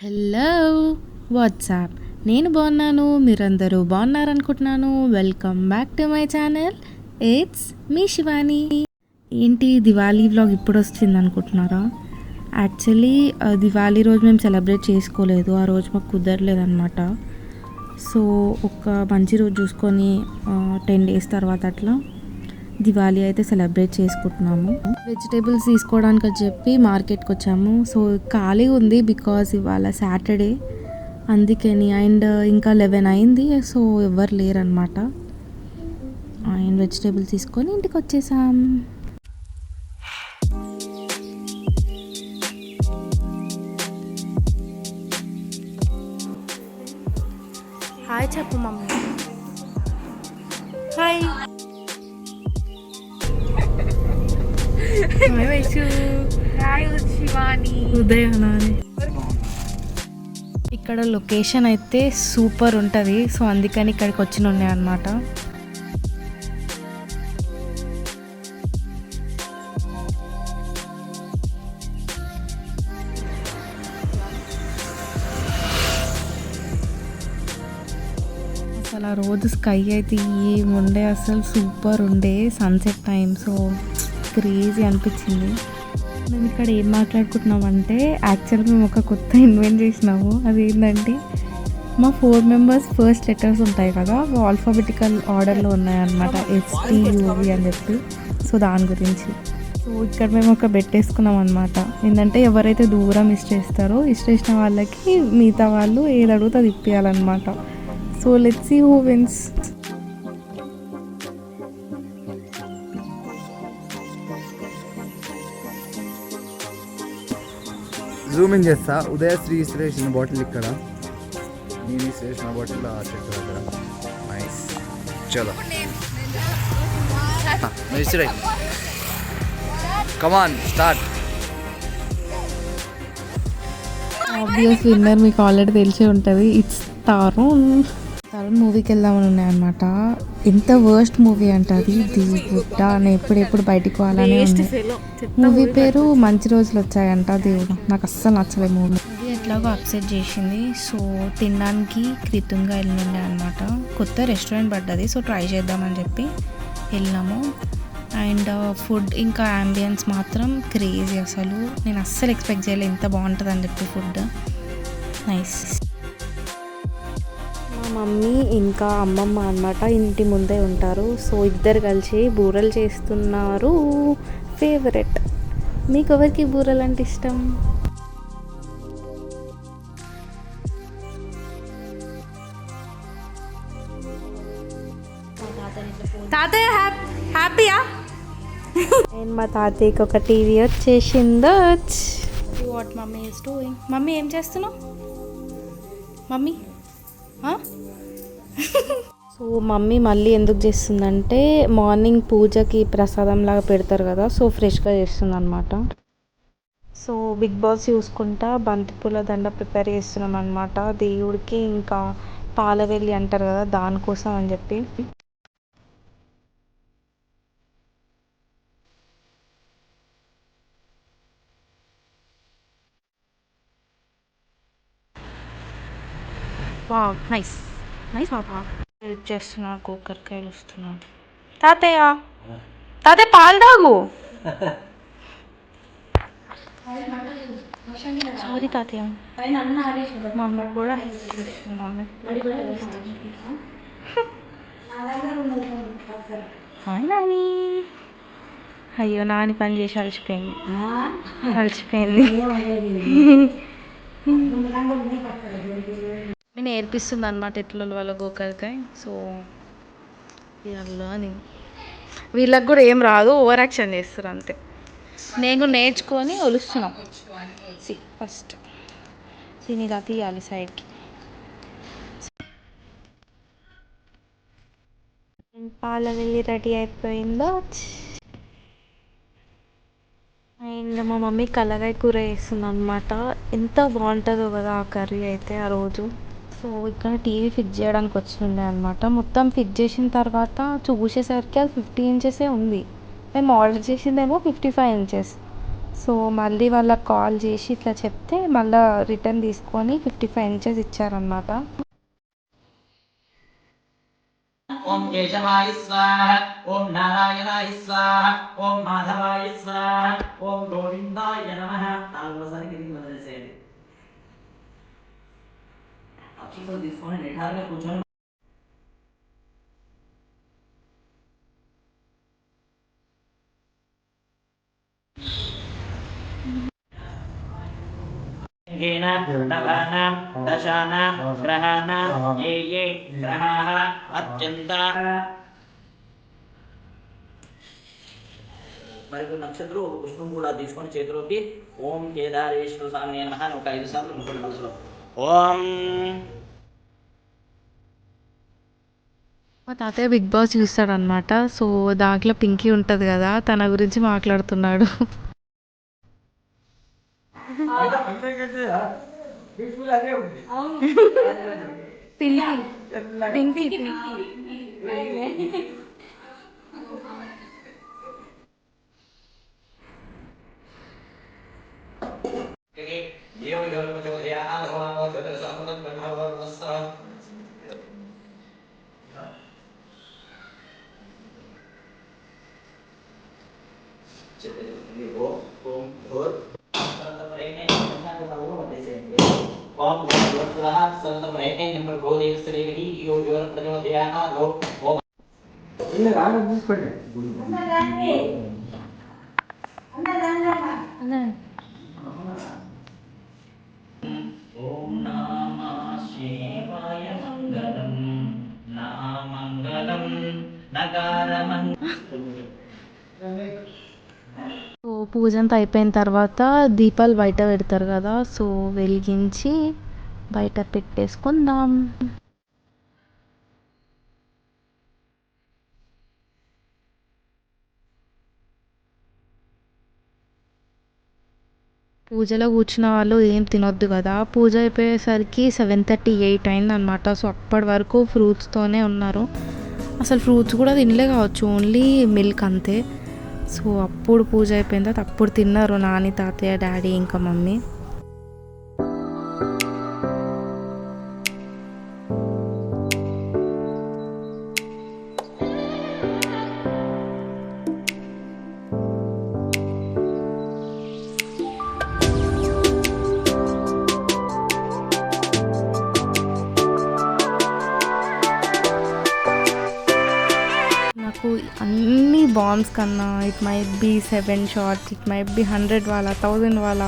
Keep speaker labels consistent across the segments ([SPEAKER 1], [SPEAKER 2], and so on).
[SPEAKER 1] Hello WhatsApp నేను బాగున్నాను మీరందరూ బాగున్నారనుకుంటున్నాను. Welcome back to my channel it's me Shivani ఏంటి దివాళీ వ్లాగ్ ఇప్పుడు వచ్చింది అనుకుంటున్నారా యాక్చువల్లీ దివాళీ రోజు మేము సెలబ్రేట్ చేసుకోలేదు. ఆ రోజు మాకు కుదరలేదన్నమాట. సో ఒక మంచి రోజు చూసుకొని టెన్ డేస్ తర్వాత అట్లా దివాళీ అయితే సెలబ్రేట్ చేసుకుంటున్నాము. వెజిటేబుల్స్ తీసుకోవడానికి అని చెప్పి మార్కెట్కి వచ్చాము. సో ఖాళీ ఉంది బికాజ్ ఇవాళ సాటర్డే. అందుకని అండ్ ఇంకా లెవెన్ అయింది. సో ఎవ్వరు లేరనమాట అండ్ వెజిటేబుల్స్ తీసుకొని ఇంటికి వచ్చేసాం. హాయ్ చెప్పు మమ్మీ. ఉదయనాని ఇక్కడ లొకేషన్ అయితే సూపర్ ఉంటుంది. సో అందుకని ఇక్కడికి వచ్చిన ఉన్నాయన్నమాట అసలు ఆ రోజు స్కై అయితే ఏముండే? అసలు సూపర్ ఉండే. సన్సెట్ టైం సో క్రేజీ అనిపించింది. మేము ఇక్కడ ఏం మాట్లాడుకుంటున్నామంటే యాక్చువల్గా మేము ఒక కొత్త ఇన్వెంట్ చేసినాము. అది ఏంటంటే మా ఫోర్ మెంబర్స్ ఫస్ట్ లెటర్స్ ఉంటాయి కదా ఆల్ఫాబెటికల్ ఆర్డర్లో ఉన్నాయన్నమాట. ఎస్టీయూవి అని చెప్పి. సో దాని గురించి. సో ఇక్కడ మేము ఒక బెట్ వేసుకున్నాం అనమాట ఏంటంటే ఎవరైతే దూరం ఇష్టేస్తారో ఇష్టేసిన వాళ్ళకి మిగతా వాళ్ళు ఏది అడుగుతుంది అది so let's see who wins
[SPEAKER 2] zoom in చేస్తా. ఉదయశ్రీ ఇన్స్టిలేషన్ బాటిల్ ఇక్కడ. నేను ఇన్స్టిలేషన్ బాటిల్ ఆ చెట్టు దగ్గర నైస్ చలో. ఇస్త్రీ come on
[SPEAKER 1] start obvious winner మీకు ఆల్రెడీ తెలిసే ఉంటుంది. ఇట్స్ తరుణ్ తరుణ్ మూవీకి వెళ్దామని ఉన్నాయన్నమాట. ఎంత వర్స్ట్ మూవీ అంటే అది. దేవుడ నేను ఎప్పుడెప్పుడు బయటికి పోవాలని మూవీ పేరు మంచి రోజులు వచ్చాయంట దేవుడు. నాకు అస్సలు నచ్చలే మూవీ ఎట్లాగో అప్సెట్ చేసింది. సో తినడానికి కృతంగా వెళ్ళిండే అనమాట కొత్త రెస్టారెంట్ పడ్డది. సో ట్రై చేద్దామని చెప్పి వెళ్ళినాము. అండ్ ఫుడ్ ఇంకా అంబియన్స్ మాత్రం క్రేజీ అసలు. నేను అస్సలు ఎక్స్పెక్ట్ చేయలేదు ఎంత బాగుంటుంది అని చెప్పి ఫుడ్ నైస్ మమ్మీ ఇంకా అమ్మమ్మ అన్నమాట ఇంటి ముందే ఉంటారు. సో ఇద్దరు కలిసి బూరెలు చేస్తున్నారు. ఫేవరెట్ మీకు ఎవరికి బూరెలు అంటే ఇష్టం?
[SPEAKER 3] తాతయ్య హ్యాపీయా?
[SPEAKER 1] నేను మా తాతయ్యకి ఒక టీవీ వచ్చేసిందో.
[SPEAKER 3] What mummy is doing mummy ఏం చేస్తున్నావు? మమ్మీ
[SPEAKER 1] సో మమ్మీ మళ్ళీ ఎందుకు చేస్తుందంటే మార్నింగ్ పూజకి ప్రసాదం లాగా పెడతారు కదా సో ఫ్రెష్గా చేస్తుంది అనమాట సో బిగ్ బాస్ చూసుకుంటా బంతిపూల దండ ప్రిపేర్ చేస్తున్నాం అనమాట దేవుడికి ఇంకా పాలవెల్లి అంటారు కదా దానికోసం అని చెప్పి.
[SPEAKER 3] Wow nice. నైస్ పాపా.
[SPEAKER 1] హెల్ప్ చేస్తున్నాడు కూకరకాయలు వస్తున్నాడు
[SPEAKER 3] తాతయ్య. తాతయ్య పాలు తాగు.
[SPEAKER 1] సారీ తాతయ్య. మమ్మీ కూడా మమ్మీ హాయ్ నాని. అయ్యో నాని పని చేసి అలసిపోయింది. అలసిపోయింది. నేర్పిస్తుంది అనమాట ఎట్లా వాళ్ళ గోకరకాయ సో అని వీళ్ళకి కూడా ఏం రాదు ఓవర్ యాక్షన్ చేస్తారు అంతే. నేను కూడా నేర్చుకొని ఒలుస్తున్నాం. సి ఫస్ట్ దీన్ని ఇలా తీయాలి సైడ్కి. పాల వెళ్ళి రెడీ అయిపోయిందో? అండ్ మా మమ్మీ కలగాయ కూర వేస్తుంది అనమాట ఎంత బాగుంటుందో కదా ఆ కర్రీ అయితే ఆ రోజు. సో ఇక్కడ టీవీ ఫిక్స్ చేయడానికి వచ్చిండే అనమాట మొత్తం ఫిక్స్ చేసిన తర్వాత చూసేసరికి అది ఫిఫ్టీ ఇంచెసే ఉంది. మేము ఆర్డర్ చేసిందేమో ఫిఫ్టీ ఫైవ్ ఇంచెస్. సో మళ్ళీ వాళ్ళకి కాల్ చేసి ఇట్లా చెప్తే మళ్ళీ రిటర్న్ తీసుకొని ఫిఫ్టీ ఫైవ్ ఇంచెస్ ఇచ్చారనమాట
[SPEAKER 4] ఓం కేశవాయ స్వాహ ఓం నారాయణాయ స్వాహ ఓం మాధవాయ స్వాహ ఓం గోవిందాయ నమ. నాలుగోసారి కిందికి వదిలేసేయండి అక్షింతలు తీసుకొని నిఠారుగా కూర్చొని येन नवानां दशानां ग्रहाणां ये ये ग्रहाः अत्यन्ताः మరి ఇప్పుడు నక్షత్రం ఒక పుష్పం కూడా తీసుకొని చేతిలోకి ఓం కేదారేశ్వర స్వామి నమః అని ఒక ఐదు సార్లు అనుకోండి మనసులో ఓం
[SPEAKER 1] మా తాతయ్య బిగ్ బాస్ చూస్తాడనమాట సో దాంట్లో పింకీ ఉంటుంది కదా తన గురించి మాట్లాడుతున్నాడు.
[SPEAKER 4] ఓం భగవత్వః సర్వమేతే నిర్మోదే శ్రీహి యో యో ప్రచోదయానాదో ఓం ఓం నమః శివాయ మంగళం నా మంగళం నగారమంగళం
[SPEAKER 1] సో పూజ అంతా అయిపోయిన తర్వాత దీపాలు బయట పెడతారు కదా సో వెలిగించి బయట పెట్టేసుకుందాం. పూజలో కూర్చున్న వాళ్ళు ఏం తినొద్దు కదా. పూజ అయిపోయేసరికి సెవెన్ థర్టీ ఎయిట్ అయిందనమాట సో అప్పటి వరకు ఫ్రూట్స్తోనే ఉన్నారు. అసలు ఫ్రూట్స్ కూడా తినలే కావచ్చు. ఓన్లీ మిల్క్ అంతే. సో అప్పుడు పూజ అయిపోయిన తర్వాత అప్పుడు తిన్నారు నాని తాతయ్య డాడీ ఇంకా మమ్మీ. బాంబ్స్ కన్నా it might be seven shots it might be hundred వాళ్ళ థౌజండ్ వాళ్ళ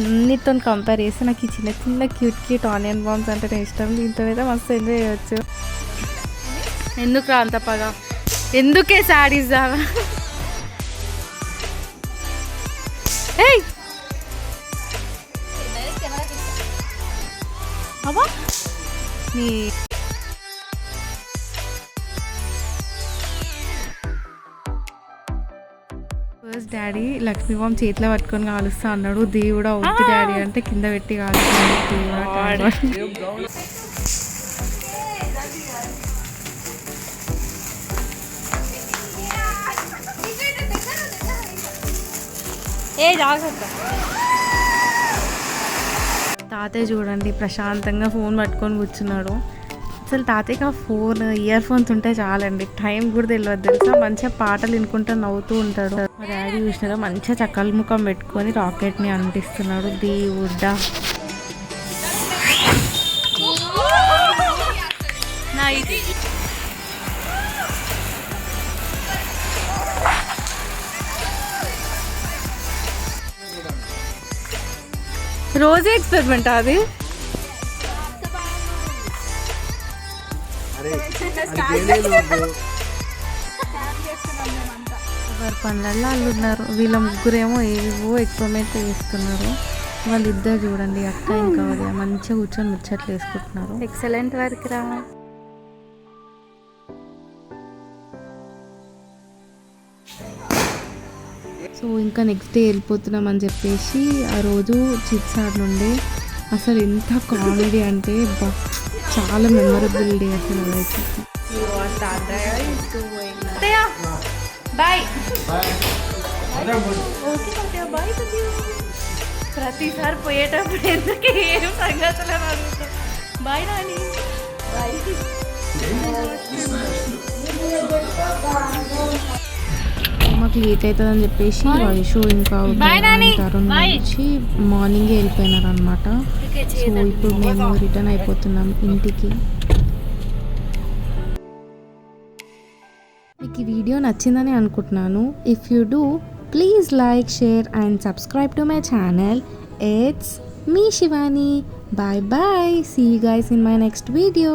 [SPEAKER 1] అన్నిటితో కంపేర్ చేస్తే నాకు ఈ చిన్న చిన్న క్యూట్ క్యూట్ ఆనియన్ బాంబ్స్ అంటే ఇష్టం. దీంతో అయితే మస్తు ఎంజాయ్ చేయొచ్చు. ఎందుకు రా అంత పగ? ఎందుకే శారీస్ ఏయ్! అబ్బా! నీ డాడీ లక్ష్మీ బామ్ చేతిలో పట్టుకొని కాలుస్తా అన్నాడు. దేవుడా వద్దు డాడీ అంటే కింద పెట్టి దేవుడా.
[SPEAKER 3] ఏ జాగ్రత్త.
[SPEAKER 1] తాతయ్య చూడండి ప్రశాంతంగా ఫోన్ పట్టుకొని కూర్చున్నాడు. అసలు తాతయ్యకి ఆ ఫోన్ ఇయర్ ఫోన్స్ ఉంటే చాలండి. టైం కూడా తెలియదు తెలుసా? మంచిగా పాటలు వినుకుంటూ నవ్వుతూ ఉంటాడు మా డాడీ చూసినారా మంచిగా చక్కల ముఖం పెట్టుకొని రాకెట్ని అంటిస్తున్నాడు దేవుడ్డా
[SPEAKER 3] నా ఇది
[SPEAKER 1] రోజే ఎక్స్పెరిమెంట్ అది? ఎవరి పనులలో వాళ్ళు ఉన్నారు వీళ్ళ ముగ్గురేమో ఏవో ఎక్స్పెరిమెంట్ చేస్తున్నారు. వాళ్ళిద్దరు చూడండి అక్క ఇంకా మంచిగా కూర్చొని ముచ్చట్లు వేసుకుంటున్నారు.
[SPEAKER 3] ఎక్సలెంట్ వర్క్ రా.
[SPEAKER 1] సో ఇంకా నెక్స్ట్ డే వెళ్ళిపోతున్నాం అని చెప్పేసి ఆ రోజు చిట్స్ ఆడినుండే అసలు ఎంత కామెడీ అంటే చాలా మెమరబుల్ డే అసలు అదైతే
[SPEAKER 3] ప్రతిసారి పోయేటప్పుడు ఎందుకు ఏం సంగతులు బాయ్ నాని. బాయ్
[SPEAKER 1] మాకు లేట్ అవుతుందని చెప్పేసి వైషు ఇంకా తరుణ్ నుంచి మార్నింగే వెళ్ళిపోయినారు అనమాట సో ఇప్పుడు మేము రిటర్న్ అయిపోతున్నాం ఇంటికి. మీకు ఈ వీడియో నచ్చిందని అనుకుంటున్నాను. If you do please like share and subscribe to my channel it's me Shivani bye bye see you guys in my next video